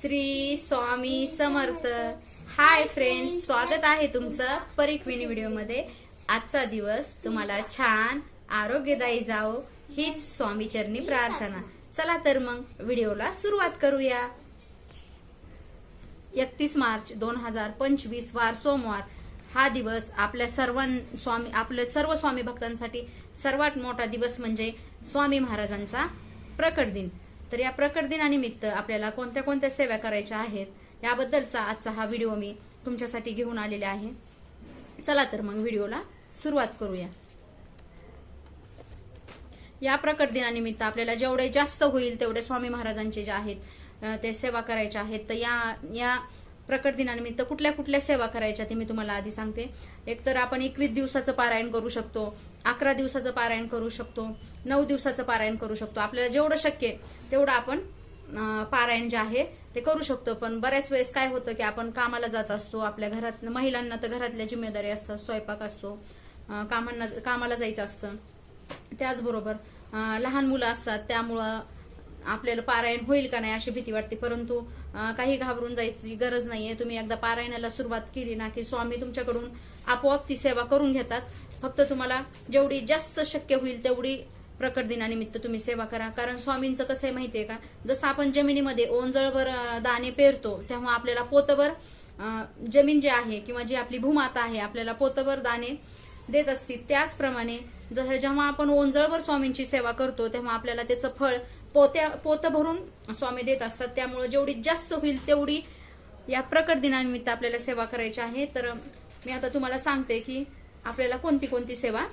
Shri Swami Samarth. Hi friends स्वागत आहे तुमचं परिक्विनी व्हिडिओमध्ये आजचा दिवस तुम्हाला छान आरोग्यदायी जावो हीच स्वामी चरणी प्रार्थना. चला तर मग व्हिडिओला सुरुवात करूया. एकतीस मार्च दोन हजार पंचवीस वार सोमवार. हा दिवस आपल्या सर्वां स्वामी आपल्या सर्व स्वामी भक्तांसाठी सर्वात मोठा दिवस म्हणजे स्वामी महाराजांचा प्रकट दिन. तर या प्रकट दिनानिमित्त आपल्याला कोणत्या कोणत्या सेवा करायच्या आहेत याबद्दलचा आजचा हा व्हिडिओ मी तुमच्यासाठी घेऊन आलेले आहे. चला तर मग व्हिडिओला सुरुवात करूया. या प्रकट दिनानिमित्त आपल्याला जेवढे जास्त होईल तेवढे स्वामी महाराजांचे जे आहेत ते सेवा करायच्या आहेत. तर या या प्रकट दिनानिमित्त कुठल्या कुठल्या सेवा करायच्या ते मी तुम्हाला आधी सांगते. एक तर आपण एकवीस दिवसाचं पारायण करू शकतो अकरा दिवसाचं पारायण करू शकतो नऊ दिवसाचं पारायण करू शकतो. आपल्याला जेवढं शक्य तेवढं आपण पारायण जे आहे ते करू शकतो. पण बऱ्याच वेळेस काय होतं की आपण कामाला जात असतो आपल्या घरात महिलांना तर घरातल्या जिम्मेदारी असतात स्वयंपाक असतो कामांना कामाला जायचं असतं. त्याचबरोबर लहान मुलं असतात त्यामुळं आपल्याला पारायण होईल का नाही अशी भीती वाटते. परंतु काही घाबरून जायची गरज नाहीये. तुम्ही एकदा पारायणाला सुरुवात केली ना की स्वामी तुमच्याकडून आपोआप ती सेवा करून घेतात. फक्त तुम्हाला जेवढी जास्त शक्य होईल तेवढी प्रकट दिनानिमित्त तुम्ही सेवा करा. कारण स्वामींचं कसं आहे माहितीये का? जसं आपण जमिनीमध्ये ओंजळभर दाणे पेरतो तेव्हा आपल्याला पोतभर जमीन जी आहे किंवा जी आपली भूमाता आहे आपल्याला पोतभर दाणे देत असतील. त्याचप्रमाणे जसं जेव्हा आपण ओंजळभर स्वामींची सेवा करतो तेव्हा आपल्याला त्याचं फळ पोत्या पोत भरून स्वामी देत असतात. त्यामुळे जेवढी जास्त होईल तेवढी या प्रकट दिनानिमित्त आपल्याला सेवा करायची आहे. तर मी आता तुम्हाला सांगते की आपल्याला कोणती कोणती सेवा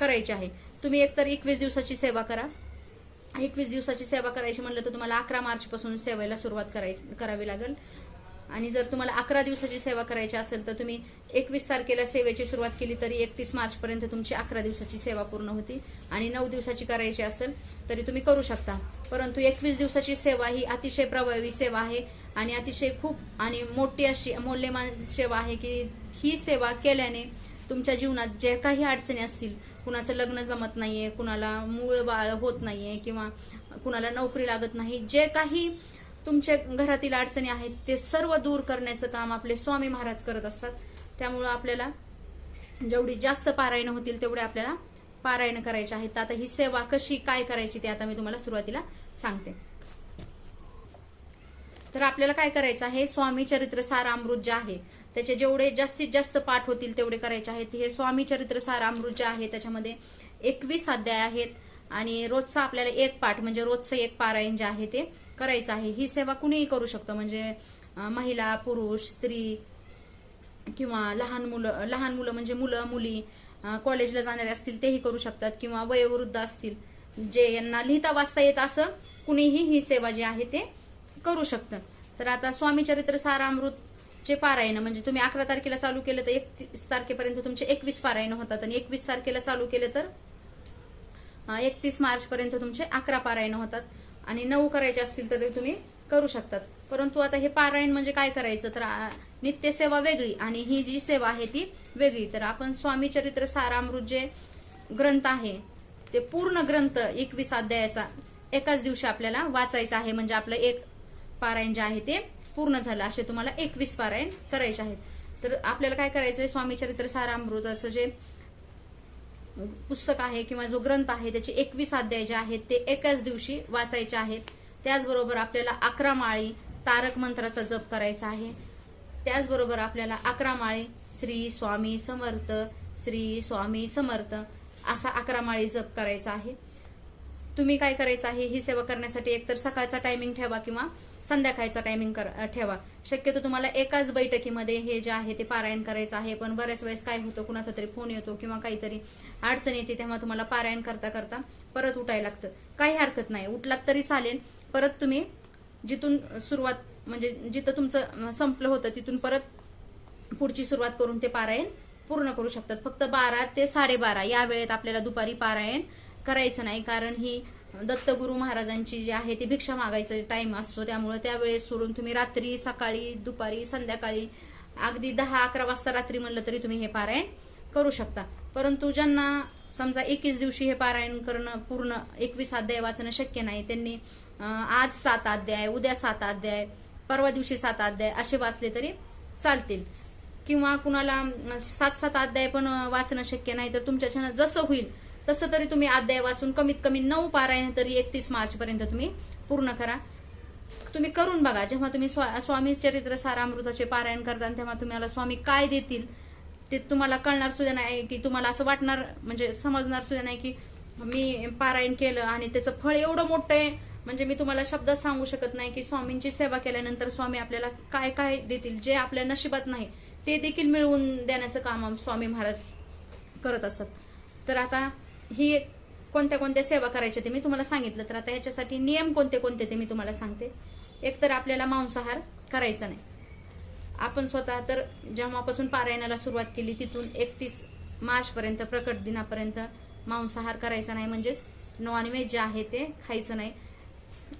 करायची आहे. तुम्ही एकतर एकवीस दिवसाची सेवा करा. एकवीस दिवसाची सेवा करायची म्हणलं तर तुम्हाला अकरा मार्च पासून सेवेला सुरुवात करायची करावी लागेल. आणि जर तुम्हाला अकरा दिवसाची सेवा करायची असेल तर तुम्ही एकवीस तारखेला सेवेची सुरुवात केली तरी एकतीस मार्चपर्यंत तुमची अकरा दिवसाची सेवा पूर्ण होती. आणि नऊ दिवसाची करायची असेल तरी तुम्ही करू शकता. परंतु एकवीस दिवसाची सेवा ही अतिशय प्रभावी सेवा आहे. आणि अतिशय खूप आणि मोठी अशी मौल्यवान सेवा आहे की ही सेवा केल्याने तुमच्या जीवनात जे काही अडचणी असतील कुणाचं लग्न जमत नाहीये कुणाला मूळ बाळ होत नाहीये किंवा कुणाला नोकरी लागत नाही जे काही तुमच्या घरातील अडचणी आहेत ते सर्व दूर करण्याचं काम आपले स्वामी महाराज करत असतात. त्यामुळं आपल्याला जेवढी जास्त पारायण होतील तेवढे आपल्याला पारायण करायचे आहेत. आता ही सेवा कशी काय करायची ते आता मी तुम्हाला सुरुवातीला सांगते. तर आपल्याला काय करायचं आहे स्वामी चरित्र सारामृत जे आहे त्याचे जेवढे जास्तीत जास्त पाठ होतील तेवढे करायचे आहेत. हे स्वामी चरित्र सारामृत जे आहे त्याच्यामध्ये एकवीस अध्याय आहेत. आणि रोजचा आपल्याला एक पाठ म्हणजे रोजचं एक पारायण जे आहे ते करायचं आहे. ही सेवा कुणीही करू शकतो. म्हणजे महिला पुरुष स्त्री किंवा लहान मुलं लहान मुलं म्हणजे मुलं मुली कॉलेजला जाणारे असतील तेही करू शकतात किंवा वयोवृद्ध असतील. जे यांना लिहिता वाचता येत असं कुणीही ही सेवा जी आहे ते करू शकतं. तर आता स्वामी चरित्र सारामृत चे पारायण म्हणजे तुम्ही अकरा तारखेला चालू केलं तर एकतीस तारखेपर्यंत तुमचे एकवीस पारायण होतात आणि एकवीस तारखेला चालू केलं तर एकतीस मार्च पर्यंत तुमचे अकरा पारायण होतात. आणि नऊ करायचे असतील तर ते तुम्ही करू शकतात. परंतु आता हे पारायण म्हणजे काय करायचं? तर नित्यसेवा वेगळी आणि ही जी सेवा आहे ती वेगळी. तर आपण स्वामी चरित्र सारामृत जे ग्रंथ आहे ते पूर्ण ग्रंथ एकवीस अध्यायाचा एकाच दिवशी आपल्याला वाचायचं आहे. म्हणजे आपलं एक पारायण जे आहे ते पूर्ण झालं. असे तुम्हाला एकवीस पारायण करायचे आहेत. तर आपल्याला काय करायचंय? स्वामी चरित्र सारामृताचं जे पुस्तक आहे किंवा जो ग्रंथ आहे त्याचे एकवीस अध्याय जे आहेत ते एकाच दिवशी वाचायचे आहेत. त्याचबरोबर आपल्याला अकरा माळी तारक मंत्राचा जप करायचा आहे. त्याचबरोबर आपल्याला अकरा माळी श्री स्वामी समर्थ श्री स्वामी समर्थ असा अकरा माळी जप करायचा आहे. तुम्ही काय करायचं आहे? ही सेवा करण्यासाठी एकतर सकाळचा टायमिंग ठेवा किंवा संध्याकाळचा टायमिंग ठेवा. शक्यतो तुम्हाला एकाच बैठकीमध्ये हे जे आहे ते पारायण करायचं आहे पण बऱ्याच वेळेस काय होतं कुणाचा तरी फोन येतो किंवा काहीतरी अडचण येते तेव्हा तुम्हाला पारायण करता करता परत उठायला लागतं. काही हरकत नाही. उठलात तरी चालेल. परत तुम्ही जिथून सुरुवात म्हणजे जिथं तुमचं संपलं होतं तिथून परत पुढची सुरुवात करून ते पारायण पूर्ण करू शकतात. फक्त बारा ते साडेबारा या वेळेत आपल्याला दुपारी पारायण करायचं नाही कारण ही दत्तगुरु महाराजांची जी आहे ती भिक्षा मागायचं टाइम असतो. त्यामुळे त्यावेळेस सोडून तुम्ही रात्री सकाळी दुपारी संध्याकाळी अगदी दहा अकरा वाजता रात्री म्हणलं तरी तुम्ही हे पारायण करू शकता. परंतु ज्यांना समजा एकवीस दिवशी हे पारायण करणं पूर्ण एकवीस अध्याय वाचणं शक्य नाही त्यांनी आज सात अध्याय उद्या सात अध्याय परवा दिवशी सात अध्याय असे वाचले तरी चालतील. किंवा कुणाला सात सात अध्याय पण वाचणं शक्य नाही तर तुमच्या छान जसं होईल तसं तरी तुम्ही अध्याय वाचून कमीत कमी नऊ पारायण तरी एकतीस मार्च पर्यंत तुम्ही पूर्ण करा. तुम्ही करून बघा. जेव्हा तुम्ही स्वा- स्वामी चरित्र सारामृताचे पारायण करता तेव्हा तुम्हाला स्वामी काय देतील ते तुम्हाला कळणार सुद्धा नाही की तुम्हाला असं वाटणार म्हणजे समजणार सुद्धा नाही की मी पारायण केलं आणि त्याचं फळ एवढं मोठं आहे. म्हणजे मी तुम्हाला शब्दात सांगू शकत नाही की स्वामींची सेवा केल्यानंतर स्वामी आपल्याला काय काय देतील जे आपल्या नशिबात नाही ते देखील मिळवून देण्याचं काम स्वामी महाराज करत असतात. तर आता ही कोणत्या कोणत्या सेवा करायच्या ते मी तुम्हाला सांगितलं. तर आता ह्याच्यासाठी नियम कोणते कोणते ते मी तुम्हाला सांगते. एकतर आपल्याला मांसाहार करायचा नाही. आपण स्वतः तर जेव्हापासून पारायणाला सुरुवात केली तिथून एकतीस मार्चपर्यंत प्रकट दिनापर्यंत मांसाहार करायचा नाही. म्हणजेच नॉनव्हेज जे आहे ते खायचं नाही.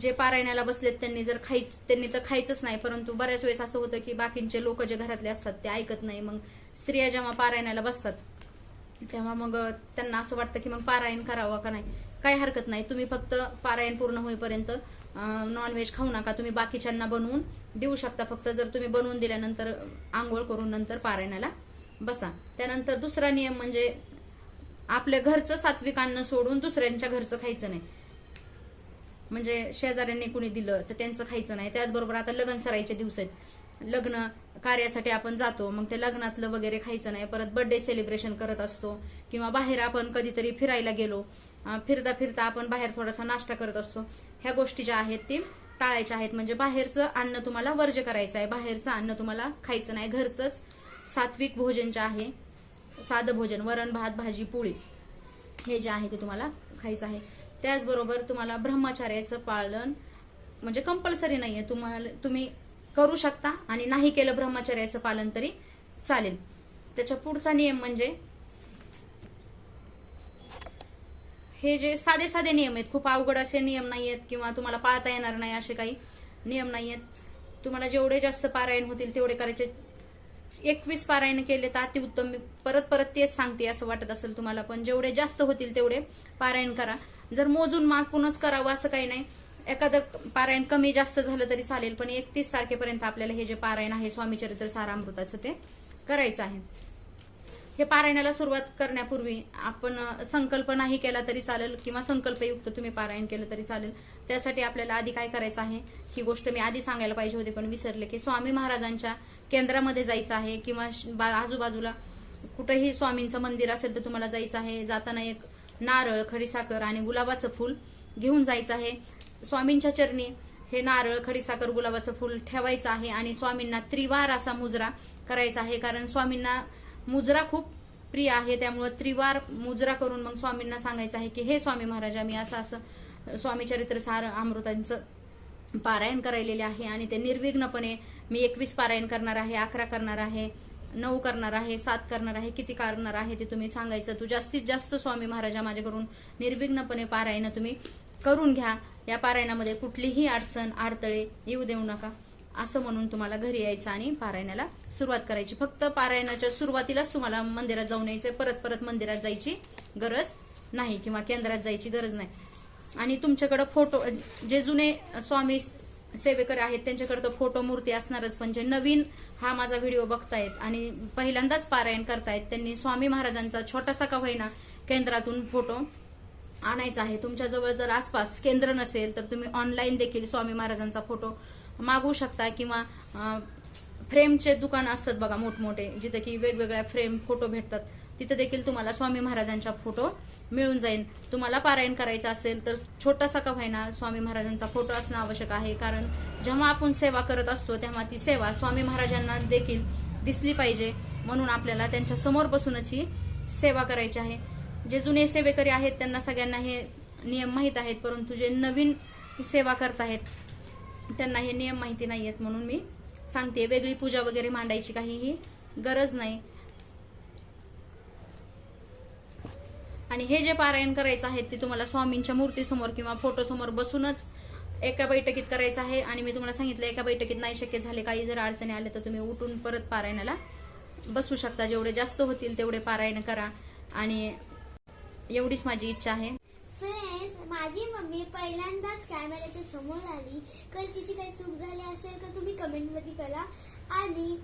जे पारायणाला बसलेत त्यांनी जर खायच त्यांनी तर खायचंच नाही. परंतु बऱ्याच वेळेस असं होतं की बाकींचे लोक जे घरातले असतात ते ऐकत नाही. मग स्त्रिया जेव्हा पारायणाला बसतात तेव्हा मग त्यांना असं वाटतं की मग पारायण करावं का नाही? काही हरकत नाही. तुम्ही फक्त पारायण पूर्ण होईपर्यंत नॉनव्हेज खाऊ नका. तुम्ही बाकीच्यांना बनवून देऊ शकता. फक्त जर तुम्ही बनवून दिल्यानंतर आंघोळ करून नंतर पारायणाला बसा. त्यानंतर दुसरा नियम म्हणजे आपल्या घरचं सात्विक अन्न सोडून दुसऱ्यांच्या घरचं खायचं नाही. म्हणजे शेजाऱ्यांनी कुणी दिलं तर त्यांचं खायचं नाही. त्याचबरोबर आता लग्न सरायचे दिवस आहेत. लग्न कार्यासाठी आपण जातो मग ते लग्नातलं वगैरे खायचं नाही परत बर्थडे सेलिब्रेशन करत असतो किंवा बाहेर आपण कधीतरी फिरायला गेलो फिरता फिरता आपण बाहेर थोडासा नाश्ता करत असतो. ह्या गोष्टी ज्या आहेत ते टाळायच्या आहेत. म्हणजे बाहेरचं अन्न तुम्हाला वर्ज करायचं आहे. बाहेरचं अन्न तुम्हाला खायचं नाही. घरचंच सात्विक भोजन जे आहे साधं भोजन वरण भात भाजी पोळी हे जे आहे ते तुम्हाला खायचं आहे. त्याचबरोबर तुम्हाला ब्रह्मचार्याचं पालन म्हणजे कंपल्सरी नाहीये. तुम्हाला तुम्ही करू शकता आणि नाही केलं ब्रह्मचर्याचं पालन तरी चालेल. त्याच्या पुढचा नियम म्हणजे हे जे साधे साधे नियम आहेत खूप अवघड असे नियम नाही आहेत किंवा तुम्हाला पाळता येणार नाही असे काही नियम नाही आहेत. तुम्हाला जेवढे जास्त पारायण होतील तेवढे करायचे. एकवीस पारायण केले तर अतिउत्तम. मी परत परत तेच सांगते असं वाटत असेल तुम्हाला पण जेवढे जास्त होतील तेवढे पारायण करा. जर मोजून मागूनच करावं असं काही नाही एखादं पारायण कमी जास्त झालं तरी चालेल पण एकतीस तारखेपर्यंत आपल्याला हे जे पारायण आहे स्वामी चरित्र सारामृताचं ते करायचं आहे. हे पारायणाला सुरुवात करण्यापूर्वी आपण संकल्प नाही केला तरी चालेल किंवा संकल्पयुक्त तुम्ही पारायण केलं तरी चालेल. त्यासाठी आपल्याला आधी काय करायचं आहे ही गोष्ट मी आधी सांगायला पाहिजे होती पण विसरले की स्वामी महाराजांच्या केंद्रामध्ये जायचं आहे किंवा बा- आजूबाजूला कुठेही स्वामींचं मंदिर असेल तर तुम्हाला जायचं आहे. जाताना एक नारळ खडीसाखर आणि गुलाबाचं फूल घेऊन जायचं आहे. स्वामींच्या चरणी हे नारळ खडीसाखर गुलाबाचं फूल ठेवायचं आहे आणि स्वामींना त्रिवार असा मुजरा करायचा आहे. कारण स्वामींना मुजरा खूप प्रिय आहे. त्यामुळं त्रिवार मुजरा करून मग स्वामींना सांगायचं आहे की हे स्वामी महाराजा मी असं असं स्वामी चरित्र सार अमृतांचं पारायण करायलेले आहे आणि ते निर्विघ्नपणे मी एकवीस पारायण करणार आहे अकरा करणार आहे नऊ करणार आहे सात करणार आहे किती करणार आहे ते तुम्ही सांगायचं. तू जास्तीत जास्त स्वामी महाराजा माझ्याकडून निर्विघ्नपणे पारायण तुम्ही करून घ्या. या पारायणामध्ये कुठलीही अडचण अडथळे येऊ देऊ नका. असं म्हणून तुम्हाला घरी यायचं आणि पारायणाला सुरुवात करायची. फक्त पारायणाच्या सुरुवातीलाच तुम्हाला मंदिरात जाऊन यायचं परत परत मंदिरात जायची गरज नाही किंवा केंद्रात जायची गरज नाही. आणि तुमच्याकडे फोटो जे जुने स्वामी सेवेकर आहेत त्यांच्याकडे तर फोटो मूर्ती असणारच. पण जे नवीन हा माझा व्हिडिओ बघतायत आणि पहिल्यांदाच पारायण करतायत त्यांनी स्वामी महाराजांचा छोटासा का होईना केंद्रातून फोटो आणायचा आहे. तुमच्याजवळ जर आसपास केंद्र नसेल तर तुम्ही ऑनलाईन देखील स्वामी महाराजांचा फोटो मागवू शकता किंवा फ्रेमचे दुकान असतात बघा मोठमोठे जिथे की वेगवेगळ्या फ्रेम फोटो भेटतात. तिथे देखील तुम्हाला स्वामी महाराजांचा फोटो मिळून जाईल. तुम्हाला पारायण करायचं असेल तर छोटासा का होईना स्वामी महाराजांचा फोटो असणं आवश्यक आहे. कारण जेव्हा आपण सेवा करत असतो तेव्हा ती सेवा स्वामी महाराजांना देखील दिसली पाहिजे. म्हणून आपल्याला त्यांच्यासमोर बसूनच ही सेवा करायची आहे. जे जुने सेवेकरी आहेत त्यांना सगळ्यांना हे नियम माहीत आहेत परंतु जे नवीन सेवा करत आहेत त्यांना हे नियम माहिती नाही आहेत म्हणून मी सांगते. वेगळी पूजा वगैरे मांडायची काहीही गरज नाही. आणि हे जे पारायण करायचं आहे ते तुम्हाला स्वामींच्या मूर्तीसमोर किंवा फोटोसमोर बसूनच एका बैठकीत करायचं आहे. आणि मी तुम्हाला सांगितलं एका बैठकीत नाही शक्य झाले. काही जर अडचणी आल्या तर तुम्ही उठून परत पारायणाला बसू शकता. जेवढे जास्त होतील तेवढे पारायण करा. आणि एवढीच माझी इच्छा आहे. फ्रेंड्स माझी मम्मी पहिल्यांदाच कॅमेऱ्याच्या समोर आली. कल तिची काही चूक झाली असेल तर तुम्ही कमेंटमध्ये करा. आणि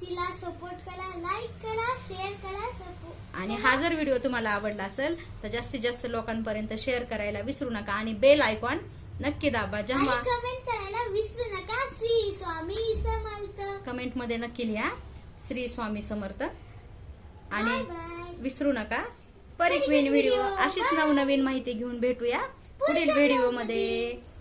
तिला सपोर्ट करा लाईक करा शेअर करा सपोर्ट आणि हा जर व्हिडिओ तुम्हाला आवडला असेल तर जास्तीत जास्त लोकांपर्यंत शेअर करायला विसरू नका. आणि बेल आयकॉन नक्की दाबा. जेव्हा कमेंट करायला विसरू नका. श्री स्वामी समर्थ. कमेंटमध्ये नक्की लिहा. श्री स्वामी समर्थ. आणि विसरू नका. पर एक परिक्वीन व्हिडिओ अशीच नवनवीन माहिती घेऊन भेटूया पुढील व्हिडिओमध्ये मध्ये.